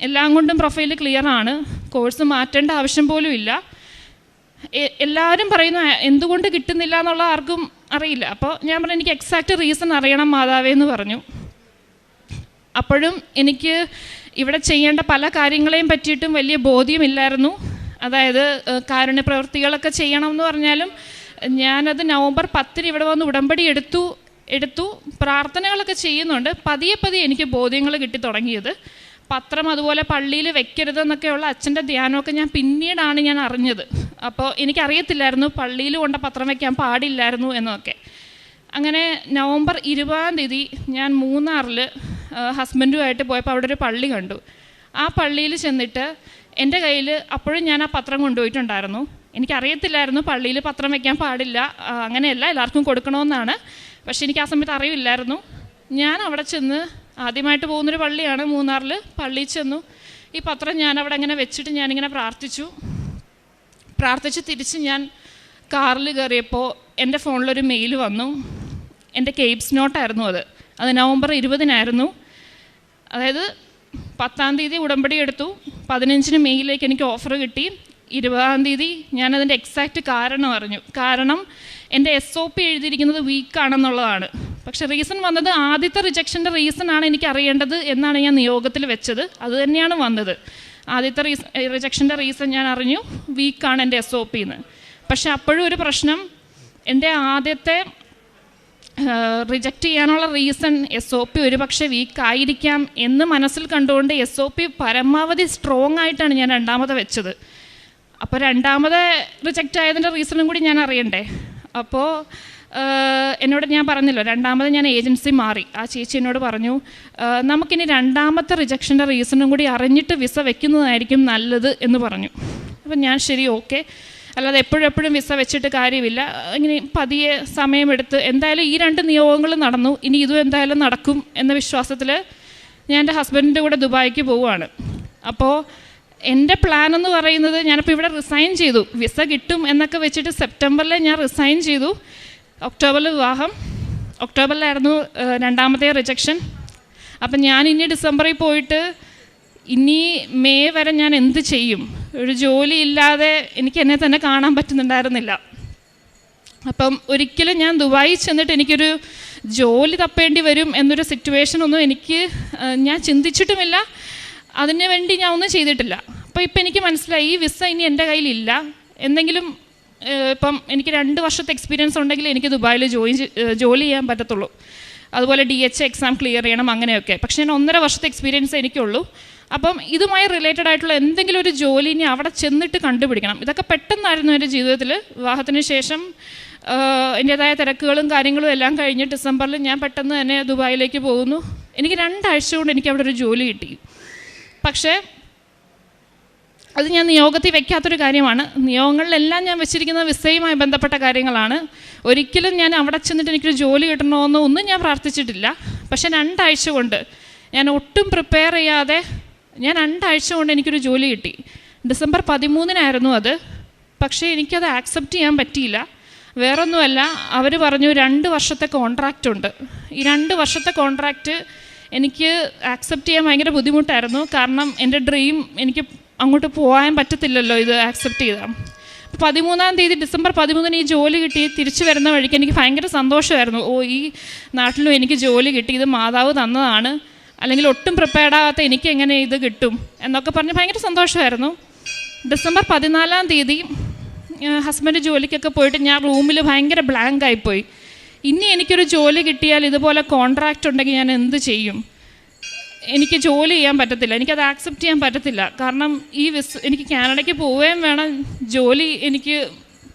S4: എല്ലാം കൊണ്ടും പ്രൊഫൈൽ ക്ലിയർ ആണ്. കോഴ്സ് മാറ്റേണ്ട ആവശ്യം പോലും ഇല്ല. എല്ലാവരും പറയുന്നു എന്തുകൊണ്ട് കിട്ടുന്നില്ല എന്നുള്ള ആർക്കും അറിയില്ല. അപ്പോൾ ഞാൻ പറഞ്ഞു എനിക്ക് എക്സാക്റ്റ് റീസൺ അറിയണം മാതാവേ എന്ന് പറഞ്ഞു. അപ്പോഴും എനിക്ക് ഇവിടെ ചെയ്യേണ്ട പല കാര്യങ്ങളെയും പറ്റിയിട്ടും വലിയ ബോധ്യമില്ലായിരുന്നു. അതായത് ഏഹ്, കാരുണ്യ പ്രവൃത്തികളൊക്കെ ചെയ്യണം എന്ന് പറഞ്ഞാലും ഞാനത് നവംബർ പത്തിന് ഇവിടെ വന്ന് ഉടമ്പടി എടുത്തു എടുത്തു പ്രാർത്ഥനകളൊക്കെ ചെയ്യുന്നുണ്ട്. പതിയെ പതിയെ എനിക്ക് ബോധ്യങ്ങൾ കിട്ടി തുടങ്ങിയത്. പത്രം അതുപോലെ പള്ളിയിൽ വെക്കരുതെന്നൊക്കെയുള്ള അച്ഛന്റെ ധ്യാനമൊക്കെ ഞാൻ പിന്നീടാണ് ഞാൻ അറിഞ്ഞത്. അപ്പോൾ എനിക്കറിയത്തില്ലായിരുന്നു പള്ളിയിൽ കൊണ്ട പത്രം വയ്ക്കാൻ പാടില്ലായിരുന്നു എന്നൊക്കെ. അങ്ങനെ നവംബർ ഇരുപതാം തീയതി ഞാൻ മൂന്നാറിൽ ഹസ്ബൻഡുമായിട്ട് പോയപ്പോൾ അവിടെ ഒരു പള്ളി കണ്ടു. ആ പള്ളിയിൽ ചെന്നിട്ട് എന്റെ കയ്യിൽ അപ്പോഴും ഞാൻ ആ പത്രം കൊണ്ടുപോയിട്ടുണ്ടായിരുന്നു. എനിക്കറിയത്തില്ലായിരുന്നു പള്ളിയിൽ പത്രം വയ്ക്കാൻ പാടില്ല. അങ്ങനെയല്ല എല്ലാവർക്കും കൊടുക്കണമെന്നാണ്. പക്ഷേ എനിക്ക് ആ സമയത്ത് അറിയില്ലായിരുന്നു ഞാൻ അവിടെ ചെന്ന് ആദ്യമായിട്ട് പോകുന്നൊരു പള്ളിയാണ് മൂന്നാറിൽ. പള്ളിയിൽ ചെന്നു. ഈ പത്രം ഞാൻ അവിടെ അങ്ങനെ വെച്ചിട്ട് ഞാനിങ്ങനെ പ്രാർത്ഥിച്ചു. പ്രാർത്ഥിച്ച് തിരിച്ച് ഞാൻ കാറിൽ കയറിയപ്പോൾ എന്റെ ഫോണിലൊരു മെയിൽ വന്നു. എന്റെ കേപ്സ് നോട്ടായിരുന്നു അത്. അത് നവംബർ ഇരുപതിനായിരുന്നു. അതായത് പത്താം തീയതി ഉടമ്പടി എടുത്തു. പതിനഞ്ചിന് മെയ്യിലേക്ക് എനിക്ക് ഓഫർ കിട്ടി. ഇരുപതാം തീയതി ഞാനതിന്റെ എക്സാക്റ്റ് കാരണം അറിഞ്ഞു. കാരണം എന്റെ എസ് ഒ പി എഴുതിയിരിക്കുന്നത് വീക്കാണെന്നുള്ളതാണ് പക്ഷേ റീസൺ വന്നത് ആദ്യത്തെ റിജക്ഷന്റെ റീസൺ ആണ് എനിക്ക് അറിയേണ്ടത് എന്നാണ് ഞാൻ നിയോഗത്തിൽ വെച്ചത്. അത് തന്നെയാണ് വന്നത്. ആദ്യത്തെ റീസൺ റിജക്ഷന്റെ റീസൺ ഞാൻ അറിഞ്ഞു. വീക്കാണ് എന്റെ എസ് ഒ പിന്ന് പക്ഷെ അപ്പോഴും ഒരു പ്രശ്നം എന്റെ ആദ്യത്തെ റിജക്റ്റ് ചെയ്യാനുള്ള റീസൺ എസ് ഒ പി ഒരുപക്ഷെ വീക്കായിരിക്കാം എന്ന് മനസ്സിൽ കണ്ടുകൊണ്ട് എസ് ഒ പി പരമാവധി സ്ട്രോങ് ആയിട്ടാണ് ഞാൻ രണ്ടാമത് വെച്ചത്. അപ്പോൾ രണ്ടാമത് റിജക്റ്റ് ആയതിന്റെ റീസണും കൂടി ഞാൻ അറിയണ്ടേ? അപ്പോൾ എന്നോട് ഞാൻ പറഞ്ഞല്ലോ രണ്ടാമത് ഞാൻ ഏജൻസി മാറി. ആ ചേച്ചി എന്നോട് പറഞ്ഞു നമുക്കിനി രണ്ടാമത്തെ റിജക്ഷന്റെ റീസണും കൂടി അറിഞ്ഞിട്ട് വിസ വെക്കുന്നതായിരിക്കും നല്ലത് എന്ന് പറഞ്ഞു. അപ്പം ഞാൻ ശരി ഓക്കെ അല്ലാതെ എപ്പോഴെപ്പോഴും വിസ വെച്ചിട്ട് കാര്യമില്ല. ഇങ്ങനെ പതിയെ സമയമെടുത്ത് എന്തായാലും ഈ രണ്ട് നിയോഗങ്ങളും നടന്നു. ഇനി ഇതും എന്തായാലും നടക്കും എന്ന വിശ്വാസത്തിൽ ഞാൻ എന്റെ ഹസ്ബൻഡിന്റെ കൂടെ ദുബായിക്ക് പോവുകയാണ്. അപ്പോൾ എന്റെ പ്ലാൻ എന്ന് പറയുന്നത് ഞാനിപ്പോൾ ഇവിടെ റിസൈൻ ചെയ്തു. വിസ കിട്ടും എന്നൊക്കെ വെച്ചിട്ട് സെപ്റ്റംബറിൽ ഞാൻ റിസൈൻ ചെയ്തു. ഒക്ടോബറിൽ വിവാഹം. ഒക്ടോബറിലായിരുന്നു രണ്ടാമത്തെ റിജക്ഷൻ അപ്പം ഞാൻ ഇനി ഡിസംബറിൽ പോയിട്ട് ഇനി മേ വരെ ഞാൻ എന്ത് ചെയ്യും? ഒരു ജോലി ഇല്ലാതെ എനിക്ക് എന്നെ തന്നെ കാണാൻ പറ്റുന്നുണ്ടായിരുന്നില്ല. അപ്പം ഒരിക്കലും ഞാൻ ദുബായിൽ ചെന്നിട്ട് എനിക്കൊരു ജോലി തപ്പേണ്ടി വരും എന്നൊരു സിറ്റുവേഷൻ ഒന്നും എനിക്ക് ഞാൻ ചിന്തിച്ചിട്ടുമില്ല. അതിന് വേണ്ടി ഞാൻ ഒന്നും ചെയ്തിട്ടില്ല. അപ്പോൾ ഇപ്പം എനിക്ക് മനസ്സിലായി ഈ വിസ ഇനി എന്റെ കയ്യിലില്ല. എന്തെങ്കിലും ഇപ്പം എനിക്ക് രണ്ട് വർഷത്തെ എക്സ്പീരിയൻസ് ഉണ്ടെങ്കിൽ എനിക്ക് ദുബായിൽ ജോയിൻ ജോലി ചെയ്യാൻ പറ്റത്തുള്ളൂ. അതുപോലെ ഡി എച്ച് എക്സാം ക്ലിയർ ചെയ്യണം അങ്ങനെയൊക്കെ. പക്ഷേ ഞാൻ ഒന്നര വർഷത്തെ എക്സ്പീരിയൻസ് എനിക്കുള്ളൂ. അപ്പം ഇതുമായി റിലേറ്റഡ് ആയിട്ടുള്ള എന്തെങ്കിലും ഒരു ജോലി ഇനി അവിടെ ചെന്നിട്ട് കണ്ടുപിടിക്കണം. ഇതൊക്കെ പെട്ടെന്നായിരുന്നു എന്റെ ജീവിതത്തിൽ. വിവാഹത്തിന് ശേഷം എന്റേതായ തിരക്കുകളും കാര്യങ്ങളും എല്ലാം കഴിഞ്ഞ് ഡിസംബറിൽ ഞാൻ പെട്ടെന്ന് തന്നെ ദുബായിലേക്ക് പോകുന്നു. എനിക്ക് രണ്ടാഴ്ച കൊണ്ട് എനിക്ക് അവിടെ ഒരു ജോലി കിട്ടി. പക്ഷേ അത് ഞാൻ നിയോഗത്തിൽ വെക്കാത്തൊരു കാര്യമാണ്. നിയോഗങ്ങളിലെല്ലാം ഞാൻ വെച്ചിരിക്കുന്ന വിസയുമായി ബന്ധപ്പെട്ട കാര്യങ്ങളാണ്. ഒരിക്കലും ഞാൻ അവിടെ ചെന്നിട്ട് എനിക്കൊരു ജോലി കിട്ടണമെന്നോ ഒന്നും ഞാൻ പ്രാർത്ഥിച്ചിട്ടില്ല. പക്ഷേ രണ്ടാഴ്ച കൊണ്ട് ഞാൻ ഒട്ടും പ്രിപ്പയർ ചെയ്യാതെ ഞാൻ രണ്ടാഴ്ച കൊണ്ട് എനിക്കൊരു ജോലി കിട്ടി. ഡിസംബർ പതിമൂന്നിനായിരുന്നു അത്. പക്ഷേ എനിക്കത് ആക്സെപ്റ്റ് ചെയ്യാൻ പറ്റിയില്ല. വേറൊന്നുമല്ല അവർ പറഞ്ഞു രണ്ട് വർഷത്തെ കോൺട്രാക്റ്റ് ഉണ്ട്. ഈ രണ്ട് വർഷത്തെ കോൺട്രാക്റ്റ് എനിക്ക് ആക്സെപ്റ്റ് ചെയ്യാൻ ഭയങ്കര ബുദ്ധിമുട്ടായിരുന്നു. കാരണം എന്റെ ഡ്രീം എനിക്ക് അങ്ങോട്ട് പോകാൻ പറ്റത്തില്ലല്ലോ ഇത് ആക്സെപ്റ്റ് ചെയ്താൽ. പതിമൂന്നാം തീയതി ഡിസംബർ പതിമൂന്നിന് ഈ ജോലി കിട്ടി. തിരിച്ചു വരുന്ന വഴിക്ക് എനിക്ക് ഭയങ്കര സന്തോഷമായിരുന്നു. ഓ ഈ നാട്ടിലും എനിക്ക് ജോലി കിട്ടി. ഇത് മാതാവ് തന്നതാണ്. അല്ലെങ്കിൽ ഒട്ടും പ്രിപ്പയർഡ് ആകാത്ത എനിക്ക് എങ്ങനെ ഇത് കിട്ടും എന്നൊക്കെ പറഞ്ഞ് ഭയങ്കര സന്തോഷമായിരുന്നു. ഡിസംബർ പതിനാലാം തീയതി ഹസ്ബൻഡ് ജോലിക്കൊക്കെ പോയിട്ട് ഞാൻ റൂമിൽ ഭയങ്കര ബ്ലാങ്ക് ആയിപ്പോയി. ഇനി എനിക്കൊരു ജോലി കിട്ടിയാൽ ഇതുപോലെ കോൺട്രാക്റ്റ് ഉണ്ടെങ്കിൽ ഞാൻ എന്ത് ചെയ്യും? എനിക്ക് ജോലി ചെയ്യാൻ പറ്റത്തില്ല. എനിക്കത് ആക്സെപ്റ്റ് ചെയ്യാൻ പറ്റത്തില്ല. കാരണം ഈ വിസ് എനിക്ക് കാനഡയ്ക്ക് പോവുകയും വേണം. ജോലി എനിക്ക്